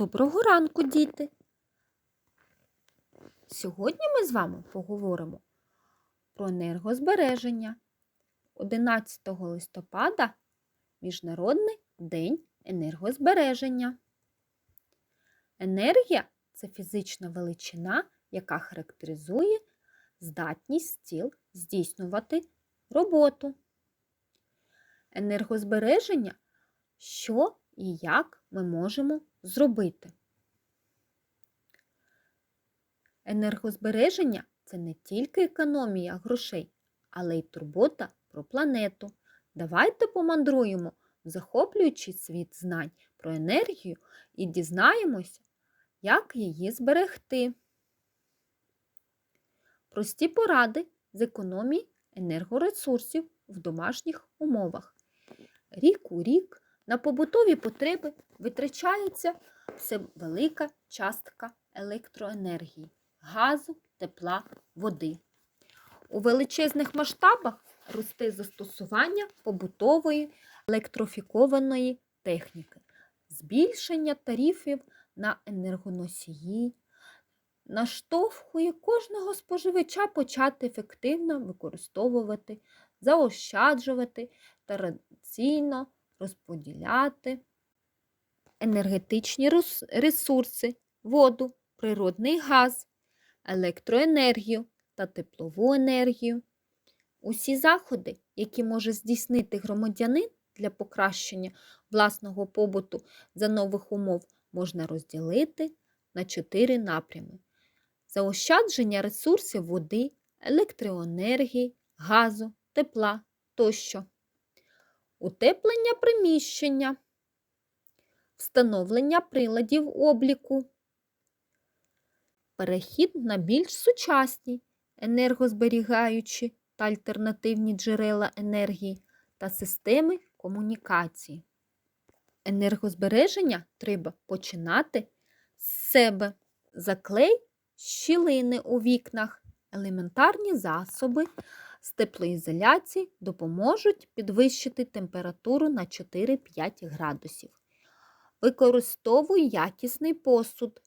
Доброго ранку, діти! Сьогодні ми з вами поговоримо про енергозбереження. 11 листопада Міжнародний день енергозбереження. Енергія це фізична величина, яка характеризує здатність тіл здійснювати роботу. Енергозбереження що і як ми можемо зробити. Енергозбереження це не тільки економія грошей, але й турбота про планету. Давайте помандруємо в захоплюючий світ знань про енергію і дізнаємося, як її зберегти. Прості поради з економії енергоресурсів в домашніх умовах. Рік у рік на побутові потреби витрачається все велика частка електроенергії, газу, тепла, води. У величезних масштабах росте застосування побутової електрофікованої техніки, збільшення тарифів на енергоносії, наштовхує кожного споживача почати ефективно використовувати, заощаджувати та раційно розподіляти енергетичні ресурси, воду, природний газ, електроенергію та теплову енергію. Усі заходи, які може здійснити громадянин для покращення власного побуту за нових умов, можна розділити на чотири напрями: заощадження ресурсів води, електроенергії, газу, тепла тощо утеплення приміщення, встановлення приладів обліку, перехід на більш сучасні енергозберігаючі та альтернативні джерела енергії та системи комунікації. Енергозбереження треба починати з себе. Заклей щілини у вікнах, елементарні засоби з теплоізоляції допоможуть підвищити температуру на 4-5 градусів. Використовуй якісний посуд.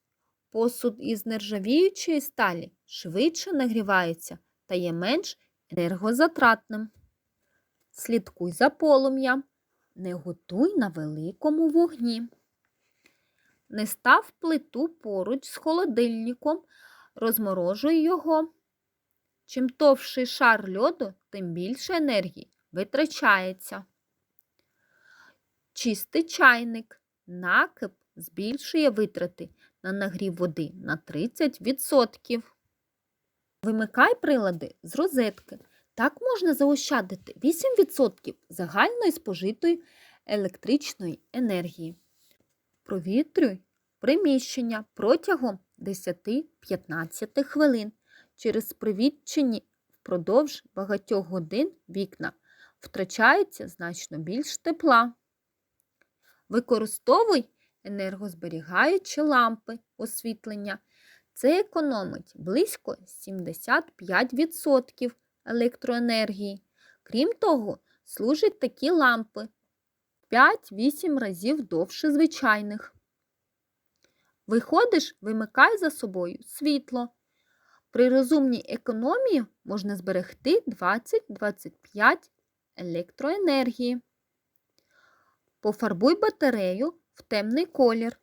Посуд із нержавіючої сталі швидше нагрівається та є менш енергозатратним. Слідкуй за полум'ям, не готуй на великому вогні. Не став плиту поруч з холодильником, розморожуй його. Чим товший шар льоду, тим більше енергії витрачається. Чистий чайник. Накип збільшує витрати на нагрів води на 30%. Вимикай прилади з розетки. Так можна заощадити 8% загальної спожитої електричної енергії. Провітрюй приміщення протягом 10-15 хвилин. Через привідчені впродовж багатьох годин вікна втрачається значно більш тепла. Використовуй енергозберігаючі лампи освітлення. Це економить близько 75% електроенергії. Крім того, служать такі лампи 5-8 разів довше звичайних. Виходиш, вимикай за собою світло. При розумній економії можна зберегти 20-25 електроенергії. Пофарбуй батарею в темний колір.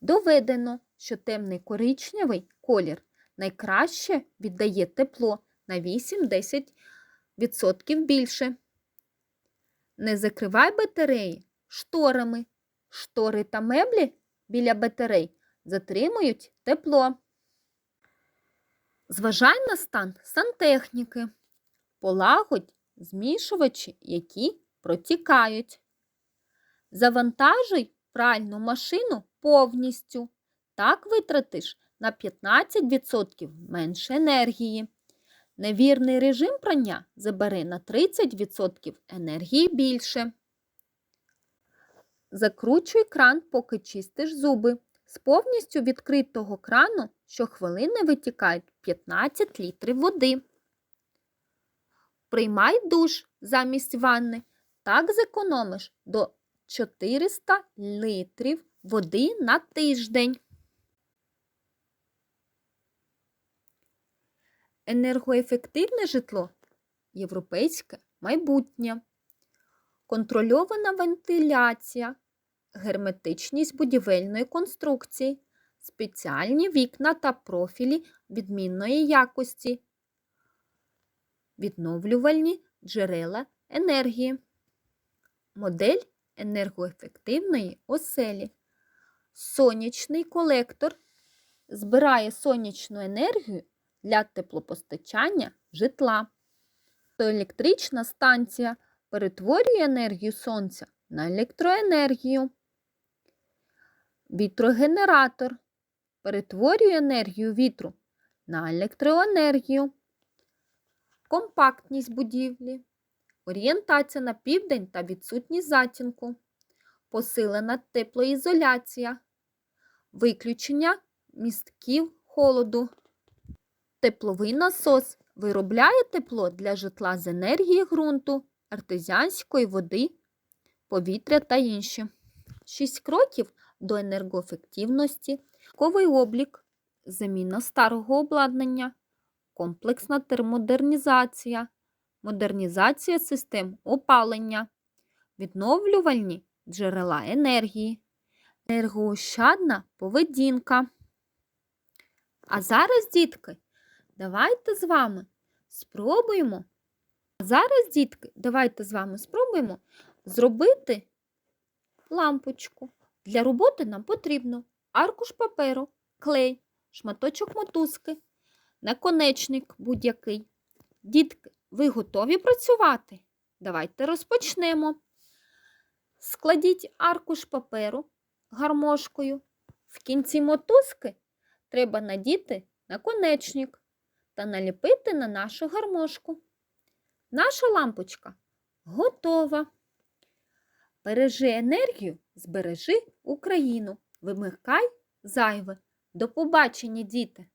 Доведено, що темний коричневий колір найкраще віддає тепло на 8-10% більше. Не закривай батареї шторами. Штори та меблі біля батарей затримують тепло. Зважай на стан сантехніки. Полагодь змішувачі, які протікають. Завантажуй пральну машину повністю. Так витратиш на 15% менше енергії. Невірний режим прання забере на 30% енергії більше. Закручуй кран, поки чистиш зуби. З повністю відкритого крану щохвилини витікають 15 літрів води. Приймай душ замість ванни. Так зекономиш до 400 літрів води на тиждень. Енергоефективне житло європейське майбутнє, контрольована вентиляція, герметичність будівельної конструкції, спеціальні вікна та профілі відмінної якості, відновлювальні джерела енергії, модель енергоефективної оселі, сонячний колектор збирає сонячну енергію для теплопостачання житла. Електрична станція перетворює енергію сонця на електроенергію. Вітрогенератор перетворює енергію вітру на електроенергію. Компактність будівлі, орієнтація на південь та відсутність затінку, посилена теплоізоляція, виключення містків холоду. Тепловий насос виробляє тепло для житла з енергії ґрунту, артезіанської води, повітря та інші. Шість кроків до енергоефективності, ковий облік, заміна старого обладнання, комплексна термодернізація, модернізація систем опалення, відновлювальні джерела енергії, енергоощадна поведінка. А зараз, дітки, давайте з вами спробуємо. А зараз, дітки, давайте з вами спробуємо зробити лампочку. Для роботи нам потрібно аркуш паперу, клей, шматочок мотузки, наконечник будь-який. Дітки, ви готові працювати? Давайте розпочнемо. Складіть аркуш паперу гармошкою. В кінці мотузки треба надіти наконечник та наліпити на нашу гармошку. Наша лампочка готова. Бережи енергію, збережи Україну. Вимикай зайве. До побачення, діти!